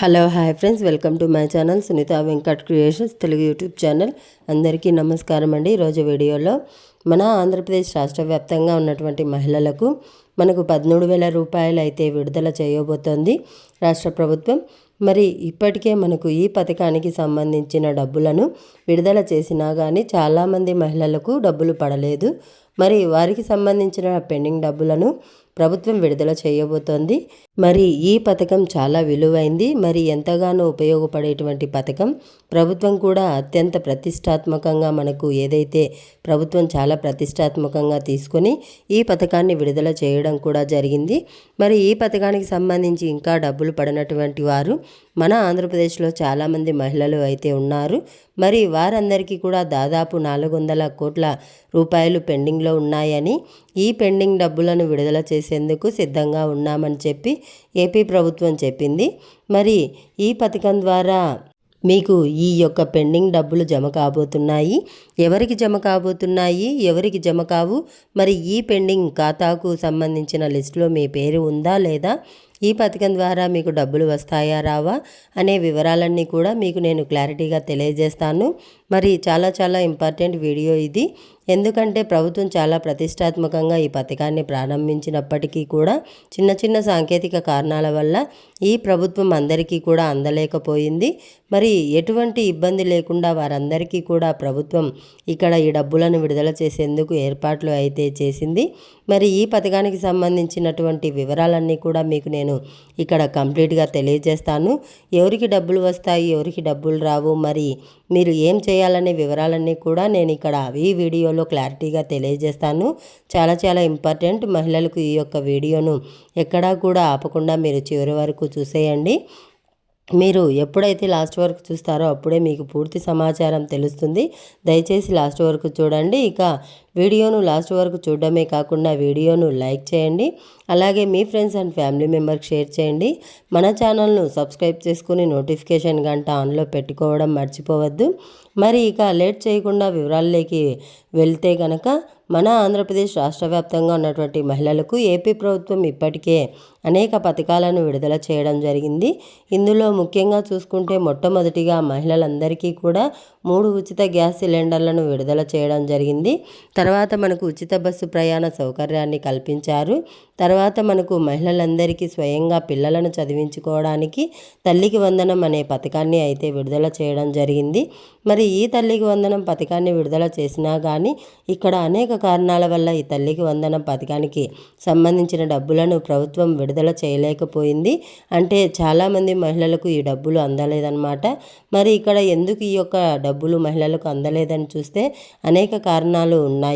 Hello hi friends. Welcome to my channel Sunitha Venkat creations Telugu YouTube channel. అందరికీ నమస్కారం అండి. ఈరోజు వీడియోలో మన ఆంధ్రప్రదేశ్ రాష్ట్ర వ్యాప్తంగా ఉన్నటువంటి మహిళలకు మనకు పదమూడు వేల రూపాయలు అయితే విడుదల చేయబోతోంది రాష్ట్ర ప్రభుత్వం. మరి ఇప్పటికే మనకు ఈ పథకానికి సంబంధించిన డబ్బులను విడుదల చేసినా కానీ చాలామంది మహిళలకు డబ్బులు పడలేదు. మరి వారికి సంబంధించిన పెండింగ్ డబ్బులను ప్రభుత్వం విడుదల చేయబోతోంది. మరి ఈ పథకం చాలా విలువైంది. మరి ఎంతగానో ఉపయోగపడేటువంటి పథకం. ప్రభుత్వం కూడా అత్యంత ప్రతిష్టాత్మకంగా మనకు ఏదైతే ప్రభుత్వం చాలా ప్రతిష్టాత్మకంగా తీసుకొని ఈ పథకాన్ని విడుదల చేయడం కూడా జరిగింది. మరి ఈ పథకానికి సంబంధించి ఇంకా డబ్బులు పడినటువంటి వారు మన ఆంధ్రప్రదేశ్లో చాలామంది మహిళలు అయితే ఉన్నారు. మరి వారందరికీ కూడా దాదాపు నాలుగు వందల కోట్ల రూపాయలు పెండింగ్లో ఉన్నాయని ఈ పెండింగ్ డబ్బులను విడుదల చేసేందుకు సిద్ధంగా ఉన్నామని చెప్పి ఏపీ ప్రభుత్వం చెప్పింది. మరి ఈ పథకం ద్వారా మీకు ఈ యొక్క పెండింగ్ డబ్బులు జమ కాబోతున్నాయి. ఎవరికి జమ కాబోతున్నాయి? ఎవరికి జమ కావు? మరి ఈ పెండింగ్ ఖాతాకు సంబంధించిన లిస్టులో మీ పేరు ఉందా లేదా? ఈ పథకం ద్వారా మీకు డబ్బులు వస్తాయా రావా అనే వివరాలన్నీ కూడా మీకు నేను క్లారిటీగా తెలియజేస్తాను. మరి చాలా చాలా ఇంపార్టెంట్ వీడియో ఇది. ఎందుకంటే ప్రభుత్వం చాలా ప్రతిష్టాత్మకంగా ఈ పథకాన్ని ప్రారంభించినప్పటికీ కూడా చిన్న చిన్న సాంకేతిక కారణాల వల్ల ఈ ప్రభుత్వం అందరికీ కూడా అందలేకపోయింది. మరి ఎటువంటి ఇబ్బంది లేకుండా వారందరికీ కూడా ప్రభుత్వం ఇక్కడ ఈ డబ్బులను విడుదల చేసేందుకు ఏర్పాట్లు అయితే చేసింది. మరి ఈ పథకానికి సంబంధించినటువంటి వివరాలన్నీ కూడా మీకు నేను ఇక్కడ కంప్లీట్గా తెలియజేస్తాను. ఎవరికి డబ్బులు వస్తాయి ఎవరికి డబ్బులు రావు మరి మీరు ఏం చేయాలనే వివరాలన్నీ కూడా నేను ఇక్కడ ఈ వీడియోలో క్లారిటీగా తెలియజేస్తాను. చాలా చాలా ఇంపార్టెంట్ మహిళలకు ఈ యొక్క వీడియోను ఎక్కడా కూడా ఆపకుండా మీరు చివరి వరకు చూసేయండి. మీరు ఎప్పుడైతే లాస్ట్ వరకు చూస్తారో అప్పుడే మీకు పూర్తి సమాచారం తెలుస్తుంది. దయచేసి లాస్ట్ వరకు చూడండి. ఇక వీడియోను లాస్ట్ వరకు చూడడమే కాకుండా వీడియోను లైక్ చేయండి. అలాగే మీ ఫ్రెండ్స్ అండ్ ఫ్యామిలీ మెంబర్కి షేర్ చేయండి. మన ఛానల్ను సబ్స్క్రైబ్ చేసుకుని నోటిఫికేషన్ గంట ఆన్లో పెట్టుకోవడం మర్చిపోవద్దు. మరి ఇక లేట్ చేయకుండా వివరాల్లోకి వెళ్తే కనుక మన ఆంధ్రప్రదేశ్ రాష్ట్ర వ్యాప్తంగా ఉన్నటువంటి మహిళలకు ఏపీ ప్రభుత్వం ఇప్పటికే అనేక పథకాలను విడుదల చేయడం జరిగింది. ఇందులో ముఖ్యంగా చూసుకుంటే మొట్టమొదటిగా మహిళలందరికీ కూడా మూడు ఉచిత గ్యాస్ సిలిండర్లను విడుదల చేయడం జరిగింది. తర్వాత మనకు ఉచిత బస్సు ప్రయాణ సౌకర్యాన్ని కల్పించారు. తర్వాత మనకు మహిళలందరికీ స్వయంగా పిల్లలను చదివించుకోవడానికి తల్లికి వందనం అనే పథకాన్ని అయితే విడుదల చేయడం జరిగింది. మరి ఈ తల్లికి వందనం పథకాన్ని విడుదల చేసినా కానీ ఇక్కడ అనేక కారణాల వల్ల ఈ తల్లికి వందనం పథకానికి సంబంధించిన డబ్బులను ప్రభుత్వం విడుదల చేయలేకపోయింది. అంటే చాలామంది మహిళలకు ఈ డబ్బులు అందలేదన్నమాట. మరి ఇక్కడ ఎందుకు ఈ యొక్క డబ్బులు మహిళలకు అందలేదని చూస్తే అనేక కారణాలు ఉన్నాయి.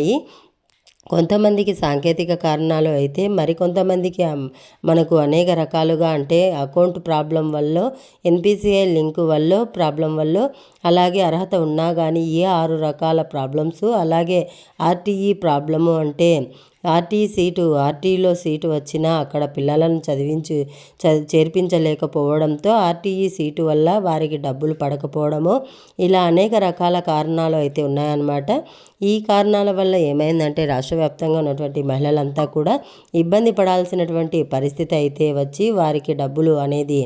కొంతమందికి సాంకేతిక కారణాలు అయితే మరికొంతమందికి మనకు అనేక రకాలుగా అంటే అకౌంట్ ప్రాబ్లం వల్ల ఎన్పిసిఐ లింక్ వల్ల ప్రాబ్లం వల్ల అలాగే అర్హత ఉన్నా కానీ ఏ ఆరు రకాల ప్రాబ్లమ్స్ అలాగే ఆర్టీఈ ప్రాబ్లము అంటే ఆర్టీ సీటు ఆర్టీలో సీటు వచ్చినా అక్కడ పిల్లలను చదివించి చేర్పించలేకపోవడంతో ఆర్టీఈ సీటు వల్ల వారికి డబ్బులు పడకపోవడము ఇలా అనేక రకాల కారణాలు అయితే ఉన్నాయన్నమాట. ఈ కారణాల వల్ల ఏమైందంటే రాష్ట్ర వ్యాప్తంగా ఉన్నటువంటి మహిళలంతా కూడా ఇబ్బంది పడాల్సినటువంటి పరిస్థితి అయితే వచ్చి వారికి డబ్బులు అనేది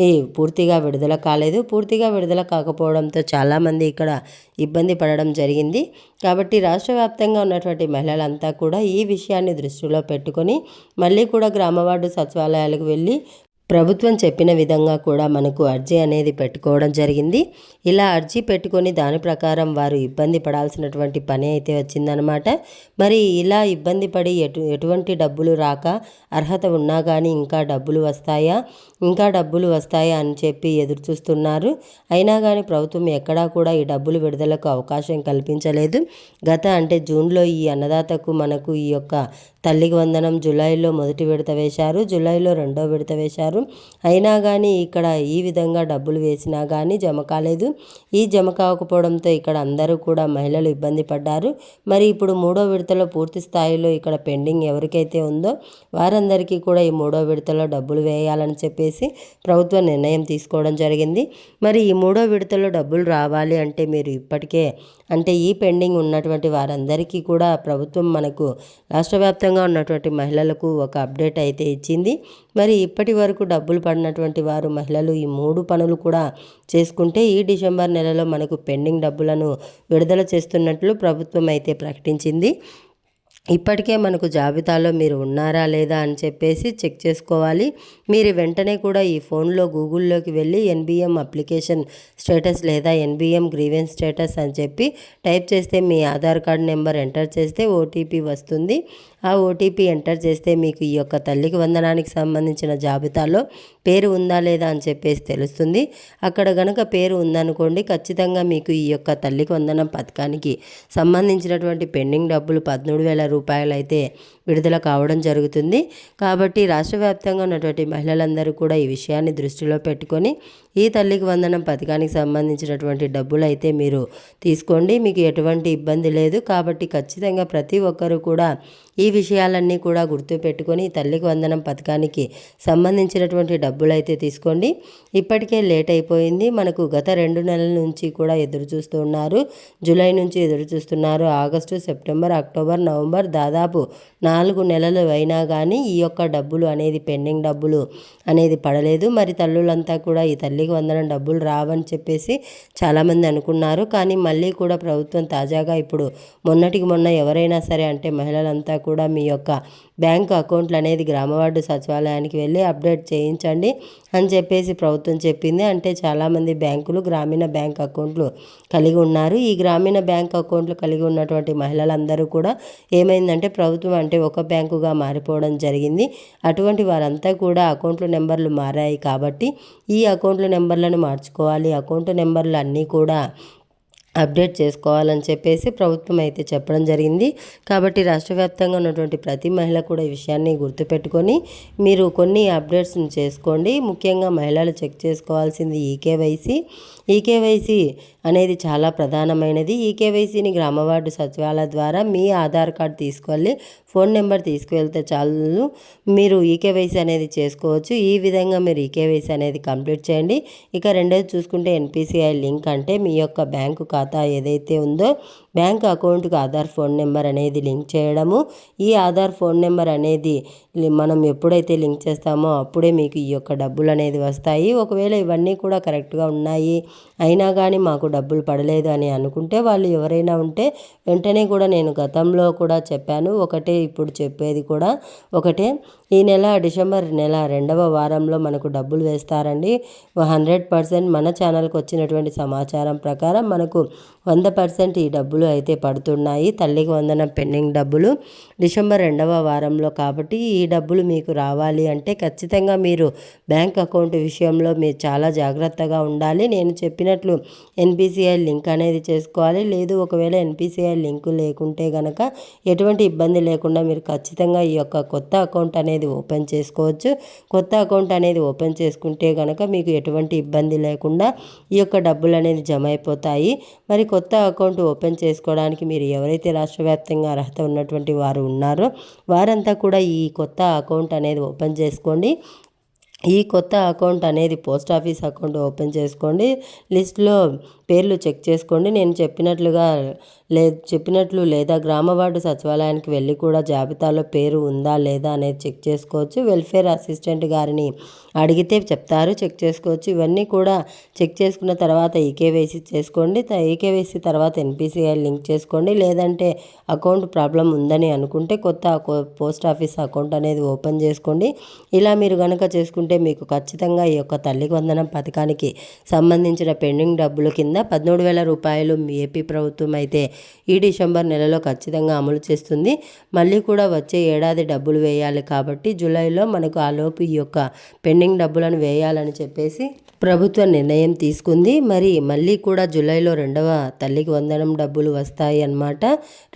ఈ పూర్తిగా విడుదల కాలేదు. పూర్తిగా విడుదల కాకపోవడంతో చాలామంది ఇక్కడ ఇబ్బంది పడడం జరిగింది. కాబట్టి రాష్ట్ర వ్యాప్తంగా ఉన్నటువంటి మహిళలంతా కూడా ఈ విషయాన్ని దృష్టిలో పెట్టుకొని మళ్ళీ కూడా గ్రామవార్డు సచివాలయాలకు వెళ్ళి ప్రభుత్వం చెప్పిన విధంగా కూడా మనకు అర్జీ అనేది పెట్టుకోవడం జరిగింది. ఇలా అర్జీ పెట్టుకొని దాని ప్రకారం వారు ఇబ్బంది పడాల్సినటువంటి పని అయితే వచ్చిందనమాట. మరి ఇలా ఇబ్బంది పడి ఎటు ఎటువంటి డబ్బులు రాక అర్హత ఉన్నా కానీ ఇంకా డబ్బులు వస్తాయా? ఇంకా డబ్బులు వస్తాయా అని చెప్పి ఎదురు చూస్తున్నారు. అయినా కానీ ప్రభుత్వం ఎక్కడా కూడా ఈ డబ్బులు విడుదలకు అవకాశం కల్పించలేదు. గత అంటే జూన్లో ఈ అన్నదాతకు మనకు ఈ యొక్క తల్లికి వందనం జూలైలో మొదటి విడత వేశారు జూలైలో రెండో విడత వేశారు. అయినా కానీ ఇక్కడ ఈ విధంగా డబ్బులు వేసినా కానీ జమ కాలేదు. ఈ జమ కాకపోవడంతో ఇక్కడ అందరూ కూడా మహిళలు ఇబ్బంది పడ్డారు. మరి ఇప్పుడు మూడో విడతలో పూర్తి స్థాయిలో ఇక్కడ పెండింగ్ ఎవరికైతే ఉందో వారందరికీ కూడా ఈ మూడో విడతలో డబ్బులు వేయాలని చెప్పేసి ప్రభుత్వం నిర్ణయం తీసుకోవడం జరిగింది. మరి ఈ మూడో విడతలో డబ్బులు రావాలి అంటే మీరు ఇప్పటికే అంటే ఈ పెండింగ్ ఉన్నటువంటి వారందరికీ కూడా ప్రభుత్వం మనకు రాష్ట్ర వ్యాప్తంగా ఉన్నటువంటి మహిళలకు ఒక అప్డేట్ అయితే ఇచ్చింది. మరి ఇప్పటి వరకు డబ్బులు పడినటువంటి వారు మహిళలు ఈ మూడు పనులు కూడా చేసుకుంటే ఈ డిసెంబర్ నెలలో మనకు పెండింగ్ డబ్బులను విడుదల చేస్తున్నట్లు ప్రభుత్వం అయితే ప్రకటించింది. ఇప్పటికే మనకు జాబితాలో మీరు ఉన్నారా లేదా అని చెప్పేసి చెక్ చేసుకోవాలి. మీరు వెంటనే కూడా ఈ ఫోన్లో గూగుల్లోకి వెళ్ళి ఎన్బిఎం అప్లికేషన్ స్టేటస్ లేదా ఎన్బిఎం గ్రీవెన్స్ స్టేటస్ అని చెప్పి టైప్ చేస్తే మీ ఆధార్ కార్డ్ నెంబర్ ఎంటర్ చేస్తే ఓటీపీ వస్తుంది. ఆ ఓటీపీ ఎంటర్ చేస్తే మీకు ఈ యొక్క తల్లికి వందనానికి సంబంధించిన జాబితాలో పేరు ఉందా లేదా అని చెప్పేసి తెలుస్తుంది. అక్కడ గనక పేరు ఉందనుకోండి ఖచ్చితంగా మీకు ఈ యొక్క తల్లికి వందనం పథకానికి సంబంధించినటువంటి పెండింగ్ డబ్బులు పదమూడు వేల రూపాయలు అయితే విడుదల కావడం జరుగుతుంది. కాబట్టి రాష్ట్ర వ్యాప్తంగా ఉన్నటువంటి మహిళలందరూ కూడా ఈ విషయాన్ని దృష్టిలో పెట్టుకొని ఈ తల్లికి వందనం పథకానికి సంబంధించినటువంటి డబ్బులు అయితే మీరు తీసుకోండి. మీకు ఎటువంటి ఇబ్బంది లేదు. కాబట్టి ఖచ్చితంగా ప్రతి ఒక్కరూ కూడా ఈ విషయాలన్నీ కూడా గుర్తుపెట్టుకొని తల్లికి వందనం పథకానికి సంబంధించినటువంటి డబ్బులు అయితే తీసుకోండి. ఇప్పటికే లేట్ అయిపోయింది. మనకు గత రెండు నెలల నుంచి కూడా ఎదురు చూస్తున్నారు జూలై నుంచి ఎదురు చూస్తున్నారు. ఆగస్టు సెప్టెంబర్ అక్టోబర్ నవంబర్ దాదాపు నాలుగు నెలలు అయినా కానీ ఈ యొక్క డబ్బులు అనేది పెండింగ్ డబ్బులు అనేది పడలేదు. మరి తల్లులంతా కూడా ఈ తల్లి తల్లికి వందనం డబ్బులు రావని చెప్పేసి చాలామంది అనుకున్నారు. కానీ మళ్ళీ కూడా ప్రభుత్వం తాజాగా ఇప్పుడు మొన్నటికి మొన్న ఎవరైనా సరే అంటే మహిళలంతా కూడా మీ యొక్క బ్యాంకు అకౌంట్లు అనేది గ్రామవార్డు సచివాలయానికి వెళ్ళి అప్డేట్ చేయించండి అని చెప్పేసి ప్రభుత్వం చెప్పింది. అంటే చాలామంది బ్యాంకులు గ్రామీణ బ్యాంక్ అకౌంట్లు కలిగి ఉన్నారు. ఈ గ్రామీణ బ్యాంక్ అకౌంట్లు కలిగి ఉన్నటువంటి మహిళలందరూ కూడా ఏమైందంటే ప్రభుత్వం అంటే ఒక బ్యాంకుగా మారిపోవడం జరిగింది. అటువంటి వారంతా కూడా అకౌంట్ల నెంబర్లు మారాయి కాబట్టి ఈ అకౌంట్ల నెంబర్లను మార్చుకోవాలి. అకౌంట్ నెంబర్లు అన్నీ కూడా అప్డేట్ చేసుకోవాలని చెప్పేసి ప్రభుత్వం అయితే చెప్పడం జరిగింది. కాబట్టి రాష్ట్ర వ్యాప్తంగా ఉన్నటువంటి ప్రతి మహిళ కూడా ఈ విషయాన్ని గుర్తుపెట్టుకొని మీరు కొన్ని అప్డేట్స్ని చేసుకోండి. ముఖ్యంగా మహిళలు చెక్ చేసుకోవాల్సింది ఈకేవైసీ. ఈకేవైసీ అనేది చాలా ప్రధానమైనది. ఈకేవైసీని గ్రామవార్డు సచివాలయ ద్వారా మీ ఆధార్ కార్డు తీసుకెళ్ళి ఫోన్ నెంబర్ తీసుకువెళ్తే చాలు. మీరు ఈకేవైసీ అనేది చేసుకోవచ్చు. ఈ విధంగా మీరు ఈకేవైసీ అనేది కంప్లీట్ చేయండి. ఇక రెండోది చూసుకుంటే ఎన్పిసిఐ లింక్ అంటే మీ యొక్క బ్యాంకు ఖాతా ఏదైతే ఉందో బ్యాంక్ అకౌంట్కి ఆధార్ ఫోన్ నెంబర్ అనేది లింక్ చేయడము. ఈ ఆధార్ ఫోన్ నెంబర్ అనేది మనం ఎప్పుడైతే లింక్ చేస్తామో అప్పుడే మీకు ఈ యొక్క డబ్బులు అనేది వస్తాయి. ఒకవేళ ఇవన్నీ కూడా కరెక్ట్గా ఉన్నాయి అయినా కానీ మాకు డబ్బులు పడలేదు అని అనుకుంటే వాళ్ళు ఎవరైనా ఉంటే వెంటనే కూడా నేను గతంలో కూడా చెప్పాను. ఒకటే ఇప్పుడు చెప్పేది కూడా ఒకటే. ఈ నెల డిసెంబర్ నెల రెండవ వారంలో మనకు డబ్బులు వేస్తారండి. హండ్రెడ్ పర్సెంట్ మన ఛానల్కి వచ్చినటువంటి సమాచారం ప్రకారం మనకు వంద పర్సెంట్ ఈ డబ్బులు అయితే పడుతున్నాయి. తల్లికి వందన పెండింగ్ డబ్బులు డిసెంబర్ రెండవ వారంలో కాబట్టి ఈ డబ్బులు మీకు రావాలి అంటే ఖచ్చితంగా మీరు బ్యాంక్ అకౌంట్ విషయంలో మీరు చాలా జాగ్రత్తగా ఉండాలి. నేను చెప్పినట్లు ఎన్పిసిఐ లింక్ అనేది చేసుకోవాలి. లేదు ఒకవేళ ఎన్పిసిఐ లింక్ లేకుంటే కనుక ఎటువంటి ఇబ్బంది లేకుండా మీరు ఖచ్చితంగా ఈ యొక్క కొత్త అకౌంట్ అనేది ఓపెన్ చేసుకోవచ్చు. కొత్త అకౌంట్ అనేది ఓపెన్ చేసుకుంటే కనుక మీకు ఎటువంటి ఇబ్బంది లేకుండా ఈ యొక్క డబ్బులు అనేది జమ అయిపోతాయి. మరి కొత్త అకౌంట్ ఓపెన్ చేసుకోవడానికి మీరు ఎవరైతే రాష్ట్ర వ్యాప్తంగా అర్హత ఉన్నటువంటి వారు ఉన్నారో వారంతా కూడా ఈ కొత్త అకౌంట్ అనేది ఓపెన్ చేసుకోండి. ఈ కొత్త అకౌంట్ అనేది పోస్ట్ ఆఫీస్ అకౌంట్ ఓపెన్ చేసుకోండి. లిస్ట్లో పేర్లు చెక్ చేసుకోండి. నేను చెప్పినట్లుగా లే చెప్పినట్లు లేదా గ్రామ వార్డు సచివాలయానికి వెళ్ళి కూడా జాబితాలో పేరు ఉందా లేదా అనేది చెక్ చేసుకోవచ్చు. వెల్ఫేర్ అసిస్టెంట్ గారిని అడిగితే చెప్తారు. చెక్ చేసుకోవచ్చు. ఇవన్నీ కూడా చెక్ చేసుకున్న తర్వాత ఈకేవైసీ చేసుకోండి. ఈకేవైసీ తర్వాత ఎన్పిసిఐ లింక్ చేసుకోండి. లేదంటే అకౌంట్ ప్రాబ్లం ఉందని అనుకుంటే కొత్త పోస్ట్ ఆఫీస్ అకౌంట్ అనేది ఓపెన్ చేసుకోండి. ఇలా మీరు కనుక చేసుకుంటే మీకు ఖచ్చితంగా ఈ యొక్క తల్లి వందనం పథకానికి సంబంధించిన పెండింగ్ డబ్బుల కింద పదమూడు వేల రూపాయలు ఏపీ ప్రభుత్వం అయితే ఈ డిసెంబర్ నెలలో ఖచ్చితంగా అమలు చేస్తుంది. మళ్ళీ కూడా వచ్చే ఏడాది డబ్బులు వేయాలి కాబట్టి జూలైలో మనకు ఆ లోపు ఈ యొక్క పెండింగ్ డబ్బులను వేయాలని చెప్పేసి ప్రభుత్వ నిర్ణయం తీసుకుంది. మరి మళ్ళీ కూడా జూలైలో రెండవ తల్లికి వందనం డబ్బులు వస్తాయి అన్నమాట.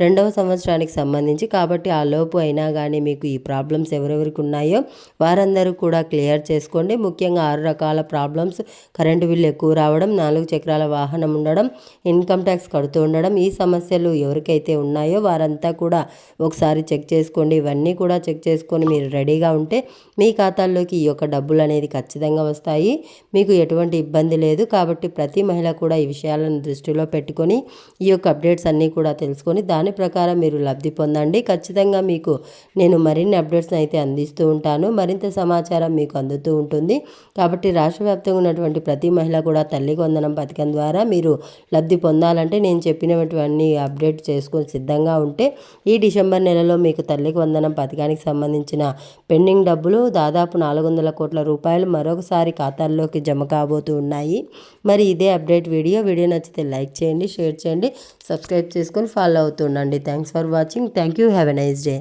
రెండవ సంవత్సరానికి సంబంధించి కాబట్టి ఆ లోపు అయినా కానీ మీకు ఈ ప్రాబ్లమ్స్ ఎవరెవరికి ఉన్నాయో వారందరూ కూడా క్లియర్ చేసుకోండి. ముఖ్యంగా ఆరు రకాల ప్రాబ్లమ్స్ కరెంటు బిల్లు ఎక్కువ రావడం నాలుగు చక్రాల వాహనం ఉండడం ఇన్కమ్ ట్యాక్స్ కడుతూ ఉండడం ఈ సమస్యలు ఎవరికైతే ఉన్నాయో వారంతా కూడా ఒకసారి చెక్ చేసుకోండి. ఇవన్నీ కూడా చెక్ చేసుకొని మీరు రెడీగా ఉంటే మీ ఖాతాల్లోకి ఈ యొక్క డబ్బులు అనేది ఖచ్చితంగా వస్తాయి. మీకు ఎటువంటి ఇబ్బంది లేదు. కాబట్టి ప్రతి మహిళ కూడా ఈ విషయాలను దృష్టిలో పెట్టుకొని ఈ యొక్క అప్డేట్స్ అన్నీ కూడా తెలుసుకొని దాని ప్రకారం మీరు లబ్ధి పొందండి. ఖచ్చితంగా మీకు నేను మరిన్ని అప్డేట్స్ని అయితే అందిస్తూ ఉంటాను. మరింత సమాచారం మీకు అందుతూ ఉంటుంది. కాబట్టి రాష్ట్ర వ్యాప్తంగా ఉన్నటువంటి ప్రతి మహిళ కూడా తల్లి వందనం పథకం ద్వారా మీరు లబ్ధి పొందాలంటే నేను చెప్పినటువంటి అప్డేట్ చేసుకొని సిద్ధంగా ఉంటే ఈ డిసెంబర్ నెలలో మీకు తల్లికి వందనం పథకానికి సంబంధించిన పెండింగ్ డబ్బులు దాదాపు నాలుగు వందల కోట్ల రూపాయలు మరొకసారి ఖాతాల్లోకి జమ కాబోతూ ఉన్నాయి. మరి ఇదే అప్డేట్ వీడియో. వీడియో నచ్చితే లైక్ చేయండి షేర్ చేయండి సబ్స్క్రైబ్ చేసుకొని follow అవుతుండండి thanks for watching. Thank you. Have a nice day.